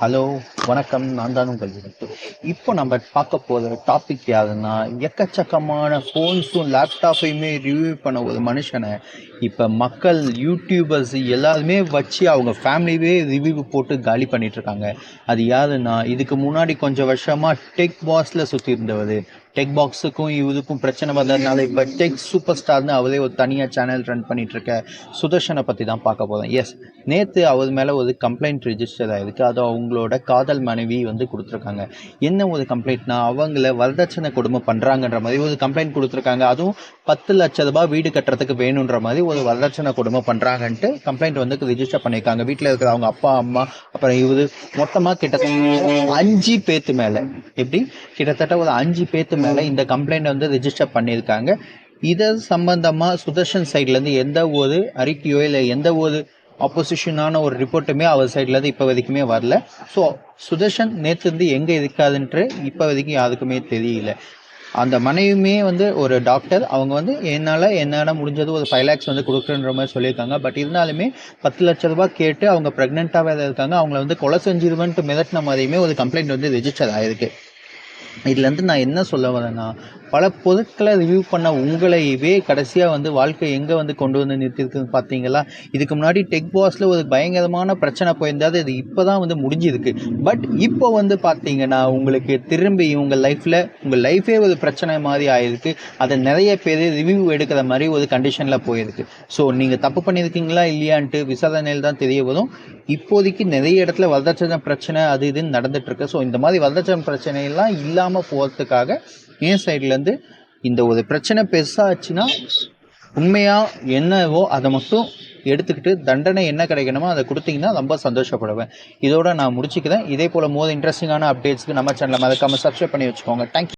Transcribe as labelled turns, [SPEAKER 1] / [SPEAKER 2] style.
[SPEAKER 1] Hello. வணக்கம் நான் தான் உங்கள் விருத்து இப்போ நம்ம பார்க்க போகிற டாபிக் யாருன்னா எக்கச்சக்கமான ஃபோன்ஸும் லேப்டாப்பையுமே ரிவ்யூ பண்ண ஒரு மனுஷனை இப்போ மக்கள் யூடியூபர்ஸ் எல்லாருமே வச்சு அவங்க ஃபேமிலியே ரிவ்யூ போட்டு காலி பண்ணிகிட்ருக்காங்க அது யாருன்னா இதுக்கு முன்னாடி கொஞ்சம் வருஷமாக டெக் பாஸில் சுற்றி இருந்தவர். டெக் பாக்ஸுக்கும் இதுக்கும் பிரச்சனை வந்ததுனால இப்போ டெக் சூப்பர் ஸ்டார்னு அவரே ஒரு தனியாக சேனல் ரன் பண்ணிகிட்ருக்க சுதர்ஷனை பற்றி தான் பார்க்க போகிறேன் எஸ் நேற்று அவர் மேலே ஒரு கம்ப்ளைண்ட் ரிஜிஸ்டர் ஆகிருக்கு அது அவங்களோட காதல் மனைவி வந்து கொடுத்துருக்காங்க. என்ன ஒரு கம்ப்ளைண்ட்னா அவங்கள வரதட்சணை கொடுமை பண்ணுறாங்கன்ற மாதிரி ஒரு கம்ப்ளைண்ட் கொடுத்துருக்காங்க. அதுவும் பத்து லட்ச ரூபாய் வீடு கட்டுறதுக்கு வேணுன்ற மாதிரி ஒரு வரதட்சணை கொடுமை பண்ணுறாங்கன்ட்டு கம்ப்ளைண்ட் வந்து ரிஜிஸ்டர் பண்ணியிருக்காங்க. வீட்டில் இருக்கிற அவங்க அப்பா அம்மா அப்புறம் இவர் மொத்தமாக கிட்டத்தட்ட அஞ்சு பேத்து மேலே. எப்படி? கிட்டத்தட்ட ஒரு அஞ்சு பேத்து மேலே இந்த கம்ப்ளைண்ட் வந்து ரிஜிஸ்டர் பண்ணியிருக்காங்க. இதை சம்பந்தமாக சுதர்ஷன் சைட்லேருந்து எந்த ஒரு அறிக்கையோ இல்லை எந்த ஒரு ஆப்போசிஷனான ஒரு ரிப்போர்ட்டுமே அவர் சைட்லேருந்து இப்போ வரைக்குமே வரல. ஸோ சுதர்ஷன் நேற்றுருந்து எங்கே இருக்காதுன்ட்டு இப்போ வரைக்கும் யாருக்குமே தெரியல. அந்த மனைவியுமே வந்து ஒரு டாக்டர் அவங்க வந்து என்னால் என்னால் முடிஞ்சது ஒரு ஃபைவ் லேக்ஸ் வந்து கொடுக்குறன்ற மாதிரி சொல்லியிருக்காங்க. பட் இருந்தாலுமே பத்து லட்ச ரூபா கேட்டு அவங்க ப்ரெக்னெண்ட்டாக வேறு இருக்காங்க. அவங்கள வந்து கொலை செஞ்சிருவன்ட்டு மிதட்டின மாதிரியுமே ஒரு கம்ப்ளைண்ட் வந்து ரெஜிஸ்டர் ஆகிருக்கு இதுலேருந்து நான் என்ன சொல்ல வரேன்னா பல பொருட்களை ரிவ்யூ பண்ண உங்களையவே கடைசியாக வந்து வாழ்க்கை எங்கே வந்து கொண்டு வந்து நிறுத்திருக்குன்னு பார்த்தீங்களா இதுக்கு முன்னாடி டெக் பாஸில் ஒரு பயங்கரமான பிரச்சனை போயிருந்தாது. இது இப்போ தான் வந்து முடிஞ்சிருக்கு. பட் இப்போ வந்து பார்த்தீங்கன்னா உங்களுக்கு திரும்பி உங்கள் லைஃப்பில் உங்கள் லைஃபே ஒரு பிரச்சனை மாதிரி ஆயிருக்கு. அதை நிறைய பேர் ரிவ்யூ எடுக்கிற மாதிரி ஒரு கண்டிஷனில் போயிருக்கு. ஸோ நீங்கள் தப்பு பண்ணியிருக்கீங்களா இல்லையான்ட்டு விசாரணையில் தான் தெரிய வரும். இப்போதைக்கு நிறைய இடத்துல வரதட்சணை பிரச்சனை அது இதுன்னு நடந்துட்டுருக்கு. ஸோ இந்த மாதிரி வரதட்சணை பிரச்சனையெல்லாம் இல்லாமல் போகிறதுக்காக என் சைட்லேருந்து இந்த ஒரு பிரச்சனை பெருசாச்சுன்னா உண்மையாக என்னவோ அதை மட்டும் எடுத்துக்கிட்டு தண்டனை என்ன கிடைக்கணுமோ அதை கொடுத்தீங்கன்னா ரொம்ப சந்தோஷப்படுவேன். இதோட நான் முடிச்சுக்கிறேன். இதே போல் மோர் இன்ட்ரெஸ்டிங்கான அப்டேட்ஸ்க்கு நம்ம சேனலை மறக்காமல் சப்ஸ்கிரைப் பண்ணி வச்சுக்கோங்க. தேங்க்யூ